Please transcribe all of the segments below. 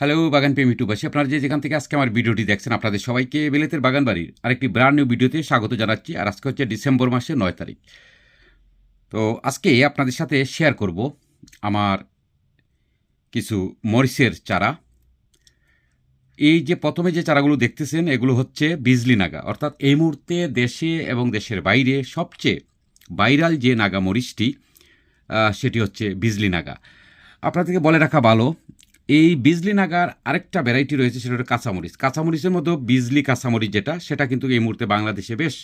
Hello বাগান প্রেমী টুবাসী আপনারা যে যেখান থেকে আজকে আমার ভিডিওটি দেখছেন, আপনাদের সবাইকে বেলেতের বাগান বাড়ির আরেকটি ব্র্যান্ড নিউ ভিডিওতে স্বাগত জানাচ্ছি। আর আজকে হচ্ছে ডিসেম্বর মাসের নয় তারিখ। তো আজকে আপনাদের সাথে শেয়ার করব আমার কিছু মরিচের চারা। এই যে প্রথমে যে চারাগুলো দেখতেছেন, এগুলো হচ্ছে বিজলি নাগা। অর্থাৎ এই মুহূর্তে দেশে এবং দেশের বাইরে সবচেয়ে ভাইরাল যে নাগা মরিচটি সেটি হচ্ছে বিজলি নাগা। আপনাদেরকে বলে রাখা ভালো এই বিজলি নাগার আরেকটা ভ্যারাইটি রয়েছে, সেটা হলো কাঁচামরিচ। কাঁচামরিচের মধ্যে বিজলি কাঁচামরিচ যেটা, সেটা কিন্তু এই মুহূর্তে বাংলাদেশে বেশ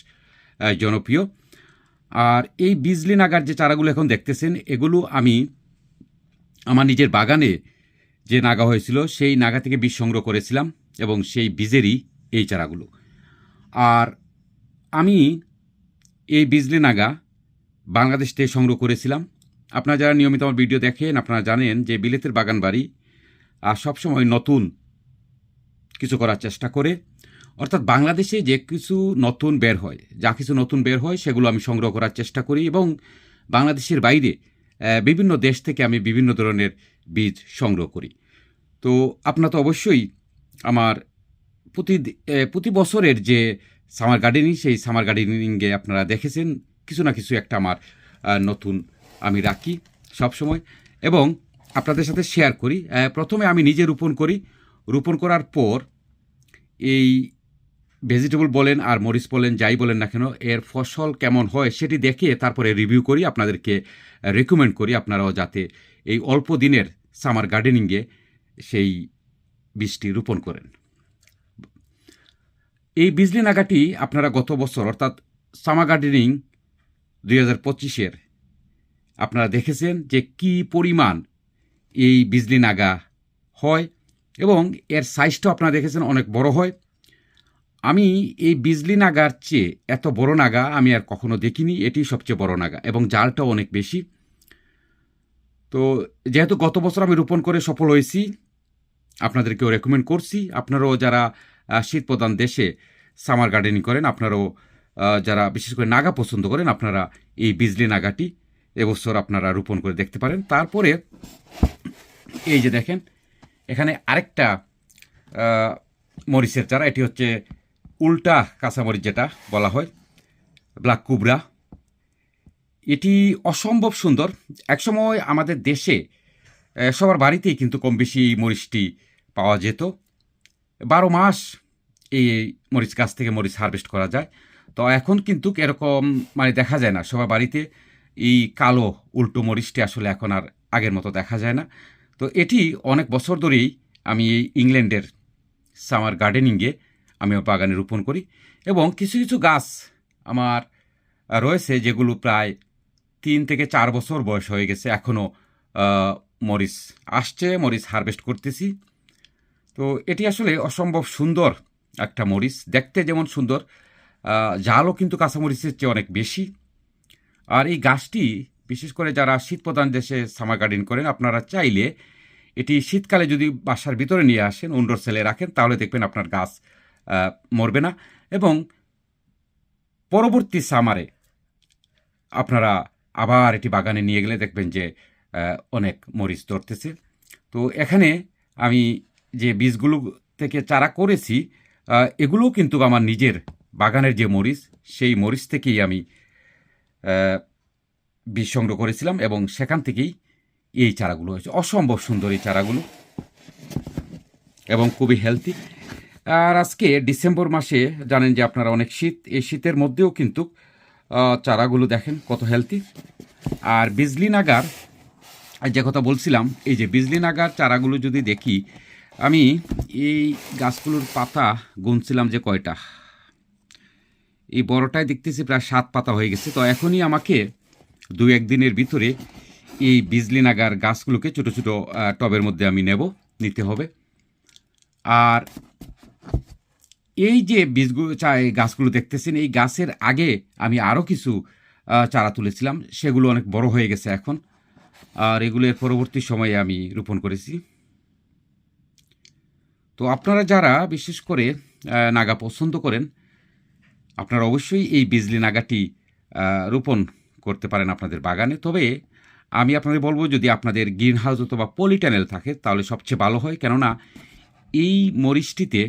জনপ্রিয়। আর এই বিজলি নাগার যে চারাগুলো এখন দেখতেছেন, এগুলো আমি আমার নিজের বাগানে যে নাগা হয়েছিল, সেই নাগা থেকে বীজ সংগ্রহ করেছিলাম এবং সেই বীজেরই এই চারাগুলো। আর আমি এই বিজলি নাগা বাংলাদেশ থেকে সংগ্রহ করেছিলাম। আপনারা যারা নিয়মিত আমার ভিডিও দেখেন, আপনারা জানেন যে বিলেতের বাগান বাড়ি আর সবসময় নতুন কিছু করার চেষ্টা করে। অর্থাৎ বাংলাদেশে যে কিছু নতুন বের হয়, যা কিছু নতুন বের হয়, সেগুলো আমি সংগ্রহ করার চেষ্টা করি এবং বাংলাদেশের বাইরে বিভিন্ন দেশ থেকে আমি বিভিন্ন ধরনের বীজ সংগ্রহ করি। তো আপনারা তো অবশ্যই আমার প্রতি প্রতি বছরের যে সামার গার্ডেনিং, সেই সামার গার্ডেনিংয়ে আপনারা দেখেছেন, কিছু না কিছু একটা আমার নতুন আমি রাখি সবসময় এবং আপনাদের সাথে শেয়ার করি। প্রথমে আমি নিজে রোপণ করি। রোপণ করার পর এই ভেজিটেবল বলেন আর মরিচ বলেন, যাই বলেন না কেন, এর ফসল কেমন হয় সেটি দেখে তারপরে রিভিউ করি, আপনাদেরকে রেকমেন্ড করি আপনারাও যাতে এই অল্প দিনের সামার গার্ডেনিংয়ে সেই বীজটি রোপণ করেন। এই বিজলি নাগাটি আপনারা গত বছর, অর্থাৎ সামার গার্ডেনিং দুই হাজার পঁচিশের, আপনারা দেখেছেন যে কি পরিমাণ এই বিজলি নাগা হয় এবং এর সাইজটাও আপনারা দেখেছেন অনেক বড় হয়। আমি এই বিজলি নাগার চেয়ে এত বড় নাগা আমি আর কখনো দেখিনি এটি সবচেয়ে বড় নাগা এবং জালটাও অনেক বেশি। তো যেহেতু গত বছর আমি রোপণ করে সফল হয়েছি, আপনাদেরকেও রেকমেন্ড করছি। আপনারাও যারা শীত প্রধান দেশে সামার গার্ডেনিং করেন, আপনারাও যারা বিশেষ করে নাগা পছন্দ করেন, আপনারা এই বিজলি নাগাটি এবছর আপনারা রোপণ করে দেখতে পারেন। তারপরে এই যে দেখেন, এখানে আরেকটা মরিচের চারা, এটি হচ্ছে উল্টা কাঁচামরিচ যেটা বলা হয়, ব্ল্যাক কুবরা। এটি অসম্ভব সুন্দর। একসময় আমাদের দেশে সবার বাড়িতেই কিন্তু কম বেশি মরিচটি পাওয়া যেত। বারো মাস এই মরিচ গাছ থেকে মরিচ হারভেস্ট করা যায়। তো এখন কিন্তু এরকম মানে দেখা যায় না, সবার বাড়িতে এই কালো উল্টো মরিচটি আসলে এখন আর আগের মতো দেখা যায় না। তো এটি অনেক বছর ধরেই আমি এই ইংল্যান্ডের সামার গার্ডেনিংয়ে আমি বাগানে রোপণ করি এবং কিছু কিছু গাছ আমার রয়েছে যেগুলো প্রায় তিন থেকে চার বছর বয়স হয়ে গেছে। এখনও মরিচ আসছে, মরিচ হারভেস্ট করতেছি। তো এটি আসলে অসম্ভব সুন্দর একটা মরিচ। দেখতে যেমন সুন্দর জালও কিন্তু কাঁচামরিচের চেয়ে অনেক বেশি। আর এই গাছটি বিশেষ করে যারা শীত প্রধান দেশে সামার গার্ডেন করেন, আপনারা চাইলে এটি শীতকালে যদি বাসার ভিতরে নিয়ে আসেন, উন্ডোর সেলে রাখেন, তাহলে দেখবেন আপনার গাছ মরবে না। এবং পরবর্তী সামারে আপনারা আবার এটি বাগানে নিয়ে গেলে দেখবেন যে অনেক মরিচ ধরতেছে। তো এখানে আমি যে বীজগুলো থেকে চারা করেছি এগুলোও কিন্তু আমার নিজের বাগানের যে মরিচ, সেই মরিচ থেকেই আমি বীজ সংগ্রহ করেছিলাম এবং সেখান থেকেই এই চারাগুলো হয়েছে। অসম্ভব সুন্দর এই চারাগুলো। এবং খুবই হেলদি আর আজকে ডিসেম্বর মাসে জানেন যে আপনারা অনেক শীত, এই শীতের মধ্যেও কিন্তু চারাগুলো দেখেন কত হেলদি আর বিজলি নাগার যে কথা বলছিলাম, এই যে বিজলি নাগার চারাগুলো যদি দেখি, আমি এই গাছগুলোর পাতা গুনছিলাম যে কয়টা? এই বড়টায় দেখতেছি প্রায় সাত পাতা হয়ে গেছে। তো এখনই আমাকে দু একদিনের ভিতরে এই বিজলি নাগার গাছগুলোকে ছোটো ছোটো টবের মধ্যে আমি নেব, নিতে হবে। আর এই যে বীজগুলো চা, এই গাছগুলো দেখতেছেন, এই গাছের আগে আমি আরও কিছু চারা তুলেছিলাম। সেগুলো অনেক বড় হয়ে গেছে এখন। আর এগুলোর পরবর্তী সময়ে আমি রোপণ করেছি। তো আপনারা যারা বিশেষ করে নাগা পছন্দ করেন, আপনারা অবশ্যই এই বিজলি নাগাটি রোপণ করতে পারেন আপনাদের বাগানে। তবে আমি আপনাদের বলব যদি আপনাদের গ্রিন হাউস অথবা পলিটানেল থাকে তাহলে সবচেয়ে ভালো হয়। কেননা এই মরিচটিতে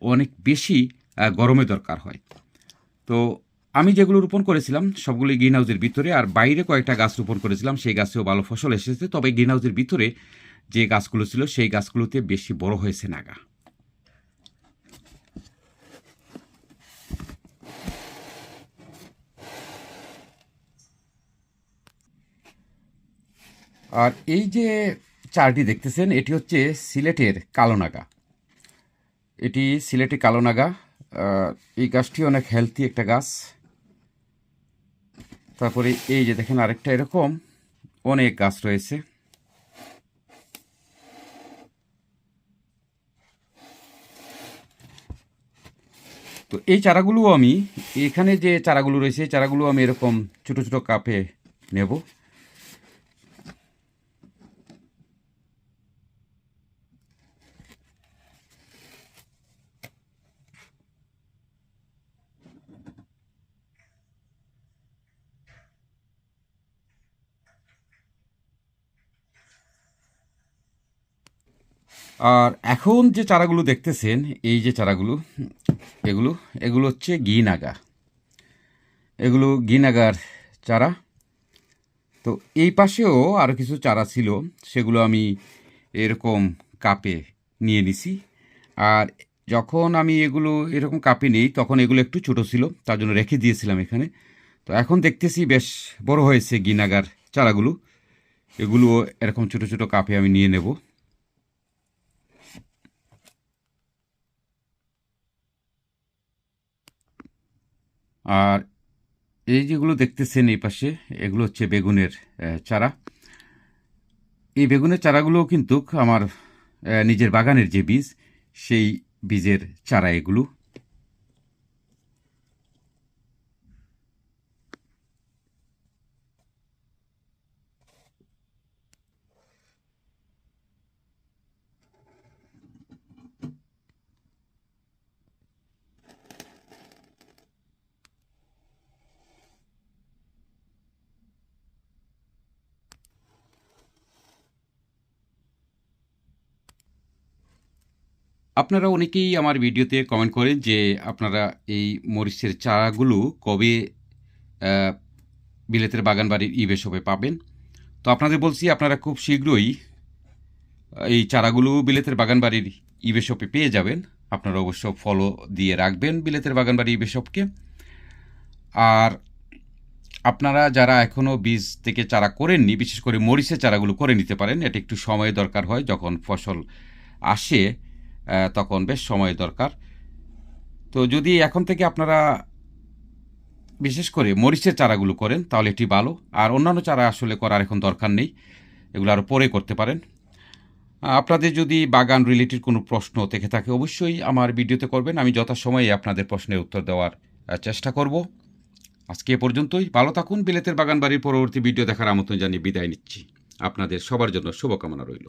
অনেক বেশি আহ, গরমের দরকার হয়। তো আমি যেগুলো রোপণ করেছিলাম সবগুলি গ্রিন হাউসের ভিতরে আর বাইরে কয়েকটা গাছ রোপণ করেছিলাম সেই গাছেও ভালো ফসল এসেছে। তবে গ্রিন হাউসের ভিতরে যে গাছগুলো ছিল সেই গাছগুলোতে বেশি বড় হয়েছে নাগা। আর এই যে চারটি দেখতেছেন, এটি হচ্ছে সিলেটের কালোনাগা। এটি সিলেটে কালোনাগা। এই গাছটি অনেক হেলদি একটা গাছ। তারপরে এই যে দেখেন আরেকটা এরকম অনেক গাছ রয়েছে। তো এই চারাগুলো আমি, এখানে যে চারাগুলো রয়েছে চারাগুলো আমি এরকম ছোট ছোট কাপে নেব। আর এখন যে চারাগুলো দেখতেছেন, এই যে চারাগুলো, এগুলো এগুলো হচ্ছে ঘি নাগা এগুলো ঘি নাগার চারা। তো এই পাশেও আরও কিছু চারা ছিল, সেগুলো আমি এরকম কাপে নিয়ে নিছি। আর যখন আমি এগুলো এরকম কাপে নিই, তখন এগুলো একটু ছোট ছিল, তার জন্য রেখে দিয়েছিলাম এখানে। তো এখন দেখতেছি বেশ বড় হয়েছে গিনাগার চারাগুলো। এগুলো এরকম ছোট ছোট কাপে আমি নিয়ে নেব। আর এই যেগুলো দেখতেছেন এই পাশে, এগুলো হচ্ছে বেগুনের চারা। এই বেগুনের চারাগুলো কিন্তু আমার নিজের বাগানের যে বীজ, সেই বীজের চারা এগুলো। আপনারা অনেকেই আমার ভিডিওতে কমেন্ট করেন যে আপনারা এই মরিচের চারাগুলো কবে বিলেতের বাগান বাড়ির ইবে শপে পাবেন। তো আপনাদের বলছি আপনারা খুব শীঘ্রই এই চারাগুলো বিলেতের বাগান বাড়ির ইবে শপে পেয়ে যাবেন। আপনারা অবশ্য ফলো দিয়ে রাখবেন বিলেতের বাগান বাড়ি ইবে শপকে আর আপনারা যারা এখনও বীজ থেকে চারা করেননি, বিশেষ করে মরিচের চারাগুলো করে নিতে পারেন, এটা একটু সময় দরকার হয় যখন ফসল আসে। তখন বেশ সময় দরকার। তো যদি এখন থেকে আপনারা বিশেষ করে মরিচের চারাগুলো করেন, তাহলে এটি ভালো। আর অন্যান্য চারা আসলে করার এখন দরকার নেই। এগুলো আরও পরে করতে পারেন। আপনাদের যদি বাগান রিলেটেড কোনো প্রশ্ন থেকে থাকে, অবশ্যই আমার ভিডিওতে করবেন। আমি যথাসময়ে আপনাদের প্রশ্নের উত্তর দেওয়ার চেষ্টা করব। আজকে এ পর্যন্তই। ভালো থাকুন। বিলেতের বাগান বাড়ির পরবর্তী ভিডিও দেখার আমন্ত্রণ জানিয়ে বিদায় নিচ্ছি। আপনাদের সবার জন্য শুভকামনা রইল।